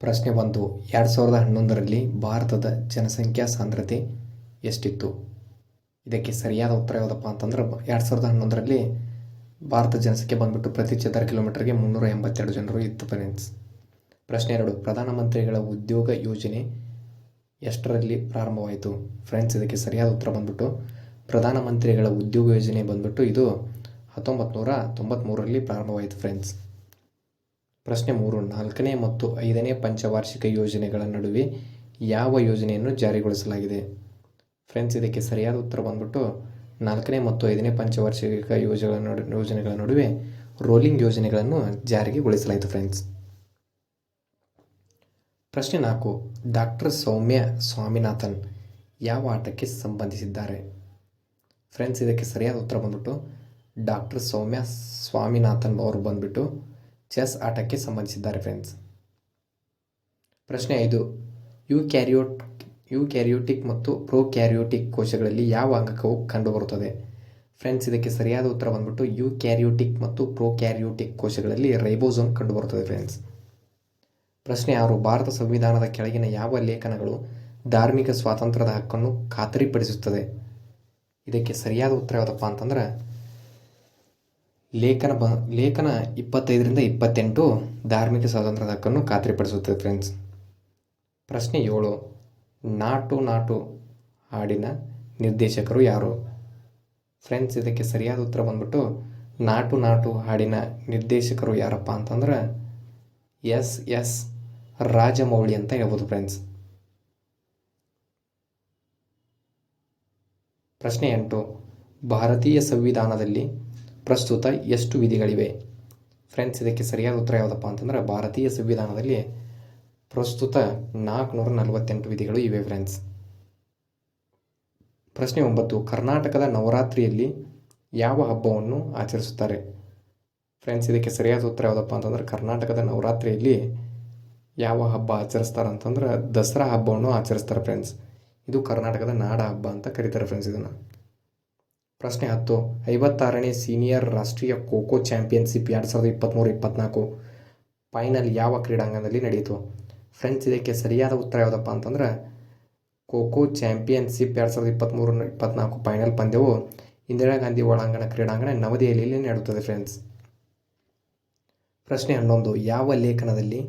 ಪ್ರಶ್ನೆ ಒಂದು ಎರಡು ಸಾವಿರದ ಹನ್ನೊಂದರಲ್ಲಿ ಭಾರತದ ಜನಸಂಖ್ಯಾ ಸಾಂದ್ರತೆ ಎಷ್ಟಿತ್ತು? ಇದಕ್ಕೆ ಸರಿಯಾದ ಉತ್ತರ ಯಾವುದಪ್ಪ ಅಂತಂದ್ರೆ, ಎರಡು ಸಾವಿರದ ಹನ್ನೊಂದರಲ್ಲಿ ಭಾರತ ಜನಸಂಖ್ಯೆ ಬಂದ್ಬಿಟ್ಟು ಪ್ರತಿ ಚದರ ಕಿಲೋಮೀಟರ್ಗೆ ಮುನ್ನೂರ ಎಂಬತ್ತೆರಡು ಜನರು ಇತ್ತು ಫ್ರೆಂಡ್ಸ್ ಪ್ರಶ್ನೆ ಎರಡು ಪ್ರಧಾನಮಂತ್ರಿಗಳ ಉದ್ಯೋಗ ಯೋಜನೆ ಎಷ್ಟರಲ್ಲಿ ಪ್ರಾರಂಭವಾಯಿತು? ಫ್ರೆಂಡ್ಸ್ ಇದಕ್ಕೆ ಸರಿಯಾದ ಉತ್ತರ ಬಂದ್ಬಿಟ್ಟು ಪ್ರಧಾನಮಂತ್ರಿಗಳ ಉದ್ಯೋಗ ಯೋಜನೆ ಬಂದ್ಬಿಟ್ಟು ಇದು ಹತ್ತೊಂಬತ್ತು ನೂರ ತೊಂಬತ್ತ್ಮೂರರಲ್ಲಿ ಪ್ರಾರಂಭವಾಯಿತು ಫ್ರೆಂಡ್ಸ್ ಪ್ರಶ್ನೆ ಮೂರು, ನಾಲ್ಕನೇ ಮತ್ತು ಐದನೇ ಪಂಚವಾರ್ಷಿಕ ಯೋಜನೆಗಳ ನಡುವೆ ಯಾವ ಯೋಜನೆಯನ್ನು ಜಾರಿಗೊಳಿಸಲಾಗಿದೆ? ಫ್ರೆಂಡ್ಸ್ ಇದಕ್ಕೆ ಸರಿಯಾದ ಉತ್ತರ ಬಂದ್ಬಿಟ್ಟು ನಾಲ್ಕನೇ ಮತ್ತು ಐದನೇ ಪಂಚವಾರ್ಷಿಕ ಯೋಜನೆಗಳ ಯೋಜನೆಗಳ ನಡುವೆ ರೋಲಿಂಗ್ ಯೋಜನೆಗಳನ್ನು ಜಾರಿಗೆಗೊಳಿಸಲಾಯಿತು ಫ್ರೆಂಡ್ಸ್ ಪ್ರಶ್ನೆ ನಾಲ್ಕು, ಡಾಕ್ಟರ್ ಸೌಮ್ಯ ಸ್ವಾಮಿನಾಥನ್ ಯಾವ ಆಟಕ್ಕೆ ಸಂಬಂಧಿಸಿದ್ದಾರೆ? ಫ್ರೆಂಡ್ಸ್ ಇದಕ್ಕೆ ಸರಿಯಾದ ಉತ್ತರ ಬಂದ್ಬಿಟ್ಟು ಡಾಕ್ಟರ್ ಸೌಮ್ಯ ಸ್ವಾಮಿನಾಥನ್ ಅವರು ಬಂದ್ಬಿಟ್ಟು ಚೆಸ್ ಆಟಕ್ಕೆ ಸಂಬಂಧಿಸಿದ್ದಾರೆ ಫ್ರೆಂಡ್ಸ್ ಪ್ರಶ್ನೆ ಐದು ಯು ಕ್ಯಾರಿಯೋಟ್ ಯು ಕ್ಯಾರಿಯೋಟಿಕ್ ಮತ್ತು ಪ್ರೋ ಕ್ಯಾರಿಯೋಟಿಕ್ ಕೋಶಗಳಲ್ಲಿ ಯಾವ ಅಂಗಕವು ಕಂಡುಬರುತ್ತದೆ? ಫ್ರೆಂಡ್ಸ್ ಇದಕ್ಕೆ ಸರಿಯಾದ ಉತ್ತರ ಬಂದ್ಬಿಟ್ಟು ಯು ಕ್ಯಾರಿಯೋಟಿಕ್ ಮತ್ತು ಪ್ರೋ ಕ್ಯಾರಿಯೋಟಿಕ್ ಕೋಶಗಳಲ್ಲಿ ರೈಬೋಸೋಮ್ ಕಂಡುಬರುತ್ತದೆ ಫ್ರೆಂಡ್ಸ್ ಪ್ರಶ್ನೆ ಆರು, ಭಾರತ ಸಂವಿಧಾನದ ಕೆಳಗಿನ ಯಾವ ಲೇಖನಗಳು ಧಾರ್ಮಿಕ ಸ್ವಾತಂತ್ರ್ಯದ ಹಕ್ಕನ್ನು ಖಾತರಿಪಡಿಸುತ್ತದೆ? ಇದಕ್ಕೆ ಸರಿಯಾದ ಉತ್ತರ ಯಾವುದಪ್ಪ ಅಂತಂದ್ರೆ ಲೇಖನ ಬ, ಲೇಖನ ಇಪ್ಪತ್ತೈದರಿಂದ ಇಪ್ಪತ್ತೆಂಟು ಧಾರ್ಮಿಕ ಸ್ವಾತಂತ್ರ್ಯದ ಹಕ್ಕನ್ನು ಖಾತ್ರಿಪಡಿಸುತ್ತದೆ ಫ್ರೆಂಡ್ಸ್ ಪ್ರಶ್ನೆ ಏಳು, ನಾಟು ನಾಟು ಹಾಡಿನ ನಿರ್ದೇಶಕರು ಯಾರು? ಫ್ರೆಂಡ್ಸ್ ಇದಕ್ಕೆ ಸರಿಯಾದ ಉತ್ತರ ಬಂದ್ಬಿಟ್ಟು, ನಾಟು ನಾಟು ಹಾಡಿನ ನಿರ್ದೇಶಕರು ಯಾರಪ್ಪ ಅಂತಂದ್ರೆ, ಎಸ್ ಎಸ್, ರಾಜಮೌಳಿ ಅಂತ ಹೇಳ್ಬೋದು ಫ್ರೆಂಡ್ಸ್ ಪ್ರಶ್ನೆ ಎಂಟು, ಭಾರತೀಯ ಸಂವಿಧಾನದಲ್ಲಿ ಪ್ರಸ್ತುತ ಎಷ್ಟು ವಿಧಿಗಳಿವೆ? ಫ್ರೆಂಡ್ಸ್ ಇದಕ್ಕೆ ಸರಿಯಾದ ಉತ್ತರ ಯಾವುದಪ್ಪ ಅಂತಂದ್ರೆ ಭಾರತೀಯ ಸಂವಿಧಾನದಲ್ಲಿ ಪ್ರಸ್ತುತ ನಾಲ್ಕುನೂರ ನಲವತ್ತೆಂಟು ವಿಧಿಗಳು ಇವೆ ಫ್ರೆಂಡ್ಸ್ ಪ್ರಶ್ನೆ ಒಂಬತ್ತು, ಕರ್ನಾಟಕದ ನವರಾತ್ರಿಯಲ್ಲಿ ಯಾವ ಹಬ್ಬವನ್ನು ಆಚರಿಸುತ್ತಾರೆ? ಫ್ರೆಂಡ್ಸ್ ಇದಕ್ಕೆ ಸರಿಯಾದ ಉತ್ತರ ಯಾವುದಪ್ಪ ಅಂತಂದ್ರೆ ಕರ್ನಾಟಕದ ನವರಾತ್ರಿಯಲ್ಲಿ ಯಾವ ಹಬ್ಬ ಆಚರಿಸ್ತಾರೆ ಅಂತಂದ್ರೆ ದಸರಾ ಹಬ್ಬವನ್ನು ಆಚರಿಸ್ತಾರೆ ಫ್ರೆಂಡ್ಸ್ ಇದು ಕರ್ನಾಟಕದ ನಾಡ ಹಬ್ಬ ಅಂತ ಕರೀತಾರೆ ಫ್ರೆಂಡ್ಸ್ ಇದನ್ನು. ಪ್ರಶ್ನೆ ಹತ್ತು. ಐವತ್ತಾರನೇ ಸೀನಿಯರ್ ರಾಷ್ಟ್ರೀಯ ಖೋಖೋ ಚಾಂಪಿಯನ್ಶಿಪ್ ಎರಡು ಸಾವಿರದ ಇಪ್ಪತ್ತ್ಮೂರು ಇಪ್ಪತ್ತ್ನಾಲ್ಕು ಫೈನಲ್ ಯಾವ ಕ್ರೀಡಾಂಗಣದಲ್ಲಿ ನಡೆಯಿತು? ಫ್ರೆಂಡ್ಸ್ ಇದಕ್ಕೆ ಸರಿಯಾದ ಉತ್ತರ ಯಾವುದಪ್ಪ ಅಂತಂದ್ರೆ, ಖೋಖೋ ಚಾಂಪಿಯನ್ಶಿಪ್ ಎರಡು ಸಾವಿರದ ಇಪ್ಪತ್ತ್ಮೂರು ಇಪ್ಪತ್ತ್ನಾಲ್ಕು ಫೈನಲ್ ಪಂದ್ಯವು ಇಂದಿರಾ ಗಾಂಧಿ ಒಳಾಂಗಣ ಕ್ರೀಡಾಂಗಣ ನವದೆಹಲಿಯಲ್ಲಿ ನಡೆಯುತ್ತದೆ ಫ್ರೆಂಡ್ಸ್ ಪ್ರಶ್ನೆ ಹನ್ನೊಂದು. ಯಾವ ಲೇಖನದಲ್ಲಿ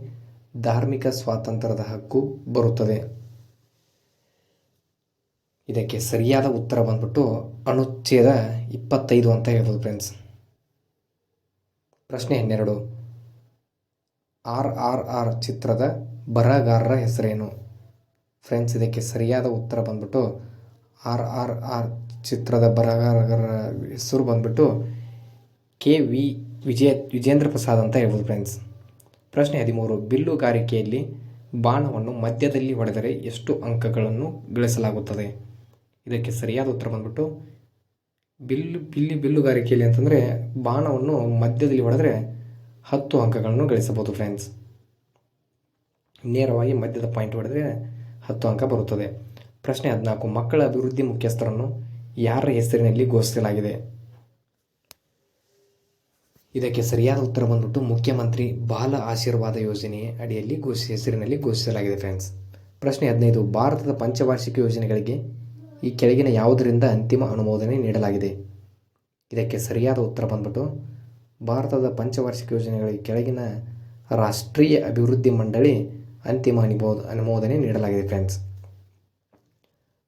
ಧಾರ್ಮಿಕ ಸ್ವಾತಂತ್ರ್ಯದ ಹಕ್ಕು ಬರುತ್ತದೆ? ಇದಕ್ಕೆ ಸರಿಯಾದ ಉತ್ತರ ಬಂದ್ಬಿಟ್ಟು ಅನುಚ್ಛೇದ ಇಪ್ಪತ್ತೈದು ಅಂತ ಹೇಳ್ಬೋದು ಫ್ರೆಂಡ್ಸ್ ಪ್ರಶ್ನೆ ಹನ್ನೆರಡು. ಆರ್ ಆರ್ ಆರ್ ಚಿತ್ರದ ಬರಹಗಾರರ ಹೆಸರೇನು? ಫ್ರೆಂಡ್ಸ್ ಇದಕ್ಕೆ ಸರಿಯಾದ ಉತ್ತರ ಬಂದ್ಬಿಟ್ಟು ಆರ್ ಆರ್ ಆರ್ ಚಿತ್ರದ ಬರಹಗಾರರ ಹೆಸರು ಬಂದ್ಬಿಟ್ಟು ಕೆ ವಿ ವಿಜಯ ವಿಜೇಂದ್ರ ಪ್ರಸಾದ್ ಅಂತ ಹೇಳ್ಬೋದು ಫ್ರೆಂಡ್ಸ್ ಪ್ರಶ್ನೆ ಹದಿಮೂರು. ಬಿಲ್ಲುಗಾರಿಕೆಯಲ್ಲಿ ಬಾಣವನ್ನು ಮಧ್ಯದಲ್ಲಿ ಹೊಡೆದರೆ ಎಷ್ಟು ಅಂಕಗಳನ್ನು ಗಳಿಸಲಾಗುತ್ತದೆ? ಇದಕ್ಕೆ ಸರಿಯಾದ ಉತ್ತರ ಬಂದ್ಬಿಟ್ಟು ಬಿಲ್ಲು ಬಿಲ್ಲಿ ಬಿಲ್ಲುಗಾರಿಕೆಯಲ್ಲಿ ಅಂತಂದರೆ ಬಾಣವನ್ನು ಮಧ್ಯದಲ್ಲಿ ಹೊಡೆದ್ರೆ ಹತ್ತು ಅಂಕಗಳನ್ನು ಗಳಿಸಬಹುದು ಫ್ರೆಂಡ್ಸ್ ನೇರವಾಗಿ ಮಧ್ಯದ ಪಾಯಿಂಟ್ ಹೊಡೆದ್ರೆ ಹತ್ತು ಅಂಕ ಬರುತ್ತದೆ. ಪ್ರಶ್ನೆ ಹದಿನಾಲ್ಕು, ಮಕ್ಕಳ ಅಭಿವೃದ್ಧಿ ಮುಖ್ಯಸ್ಥರನ್ನು ಯಾರ ಹೆಸರಿನಲ್ಲಿ ಘೋಷಿಸಲಾಗಿದೆ? ಇದಕ್ಕೆ ಸರಿಯಾದ ಉತ್ತರ ಬಂದ್ಬಿಟ್ಟು ಮುಖ್ಯಮಂತ್ರಿ ಬಾಲ ಆಶೀರ್ವಾದ ಯೋಜನೆ ಅಡಿಯಲ್ಲಿ ಘೋಷ, ಹೆಸರಿನಲ್ಲಿ ಘೋಷಿಸಲಾಗಿದೆ ಫ್ರೆಂಡ್ಸ್ ಪ್ರಶ್ನೆ ಹದಿನೈದು, ಭಾರತದ ಪಂಚವಾರ್ಷಿಕ ಯೋಜನೆಗಳಿಗೆ ಈ ಕೆಳಗಿನ ಯಾವುದರಿಂದ ಅಂತಿಮ ಅನುಮೋದನೆ ನೀಡಲಾಗಿದೆ? ಇದಕ್ಕೆ ಸರಿಯಾದ ಉತ್ತರ ಬಂದ್ಬಿಟ್ಟು, ಭಾರತದ ಪಂಚವಾರ್ಷಿಕ ಯೋಜನೆಗಳಿಗೆ ಕೆಳಗಿನ ರಾಷ್ಟ್ರೀಯ ಅಭಿವೃದ್ಧಿ ಮಂಡಳಿ ಅಂತಿಮ ಅನುಮೋದ ಅನುಮೋದನೆ ನೀಡಲಾಗಿದೆ ಫ್ರೆಂಡ್ಸ್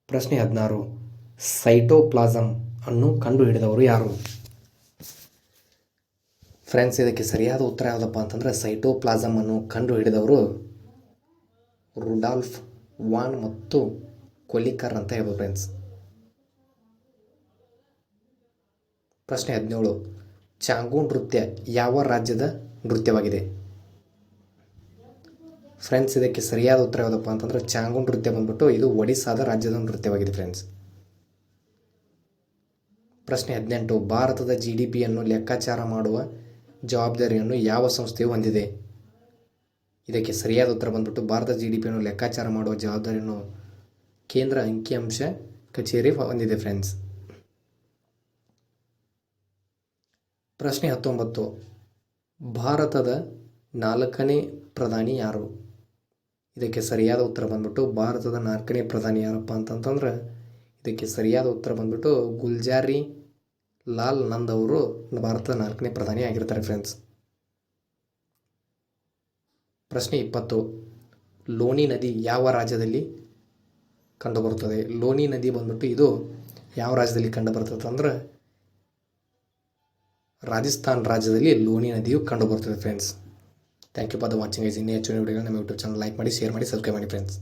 ಪ್ರಶ್ನೆ ಹದಿನಾರು. ಸೈಟೋಪ್ಲಾಸಮ್ ಅನ್ನು ಕಂಡುಹಿಡಿದವರು ಯಾರು? ಫ್ರೆಂಡ್ಸ್ ಇದಕ್ಕೆ ಸರಿಯಾದ ಉತ್ತರ ಯಾವುದಪ್ಪ ಅಂತಂದರೆ ಸೈಟೋಪ್ಲಾಸಮ್ ಅನ್ನು ಕಂಡುಹಿಡಿದವರು ರುಡಾಲ್ಫ್ ವಾನ್ ಮತ್ತು ಕೊಲಿಕರ್ ಅಂತ ಹೇಳ್ಬೋದು ಫ್ರೆಂಡ್ಸ್ ಪ್ರಶ್ನೆ ಹದಿನೇಳು. ಚಾಂಗು ನೃತ್ಯ ಯಾವ ರಾಜ್ಯದ ನೃತ್ಯವಾಗಿದೆ? ಫ್ರೆಂಡ್ಸ್ ಇದಕ್ಕೆ ಸರಿಯಾದ ಉತ್ತರ ಯಾವುದಪ್ಪ ಅಂತಂದ್ರೆ ಚಾಂಗು ನೃತ್ಯ ಬಂದ್ಬಿಟ್ಟು ಇದು ಒಡಿಸ್ಸಾದ ರಾಜ್ಯದ ನೃತ್ಯವಾಗಿದೆ ಫ್ರೆಂಡ್ಸ್ ಪ್ರಶ್ನೆ ಹದಿನೆಂಟು. ಭಾರತದ ಜಿ ಡಿ ಪಿಯನ್ನು ಲೆಕ್ಕಾಚಾರ ಮಾಡುವ ಜವಾಬ್ದಾರಿಯನ್ನು ಯಾವ ಸಂಸ್ಥೆಯು ಹೊಂದಿದೆ? ಇದಕ್ಕೆ ಸರಿಯಾದ ಉತ್ತರ ಬಂದ್ಬಿಟ್ಟು ಭಾರತದ ಜಿ ಡಿ ಪಿಯನ್ನು ಲೆಕ್ಕಾಚಾರ ಮಾಡುವ ಜವಾಬ್ದಾರಿಯನ್ನು ಕೇಂದ್ರ ಅಂಕಿಅಂಶ ಕಚೇರಿ ಹೊಂದಿದೆ ಫ್ರೆಂಡ್ಸ್ ಪ್ರಶ್ನೆ ಹತ್ತೊಂಬತ್ತು. ಭಾರತದ ನಾಲ್ಕನೇ ಪ್ರಧಾನಿ ಯಾರು? ಇದಕ್ಕೆ ಸರಿಯಾದ ಉತ್ತರ ಬಂದ್ಬಿಟ್ಟು ಭಾರತದ ನಾಲ್ಕನೇ ಪ್ರಧಾನಿ ಯಾರಪ್ಪ ಅಂತಂತಂದ್ರೆ ಇದಕ್ಕೆ ಸರಿಯಾದ ಉತ್ತರ ಬಂದ್ಬಿಟ್ಟು ಗುಲ್ಜಾರಿ ಲಾಲ್ ನಂದ್ ಅವರು ಭಾರತದ ನಾಲ್ಕನೇ ಪ್ರಧಾನಿ ಆಗಿರ್ತಾರೆ ಫ್ರೆಂಡ್ಸ್ ಪ್ರಶ್ನೆ ಇಪ್ಪತ್ತು. ಲೋಣಿ ನದಿ ಯಾವ ರಾಜ್ಯದಲ್ಲಿ ಕಂಡುಬರುತ್ತದೆ. ಲೋಣಿ ನದಿ ಬಂದ್ಬಿಟ್ಟು ಇದು ಯಾವ ರಾಜ್ಯದಲ್ಲಿ ಕಂಡುಬರ್ತದೆ ಅಂದ್ರೆ ರಾಜಸ್ಥಾನ್ ರಾಜ್ಯದಲ್ಲಿ ಲೋಣಿ ನದಿಯು ಕಂಡುಬರುತ್ತದೆ friends thank you for the watching is ಇನ್ನೇ ಹೆಚ್ಚಿನ ನಮ್ಮ ಯೂಟ್ಯೂಬ್ ಚಾನಲ್ ಲೈಕ್ ಮಾಡಿ ಶೇರ್ ಮಾಡಿ ಸಬ್ಸ್ಕ್ರೈಬ್ ಮಾಡಿ ಫ್ರೆಂಡ್ಸ್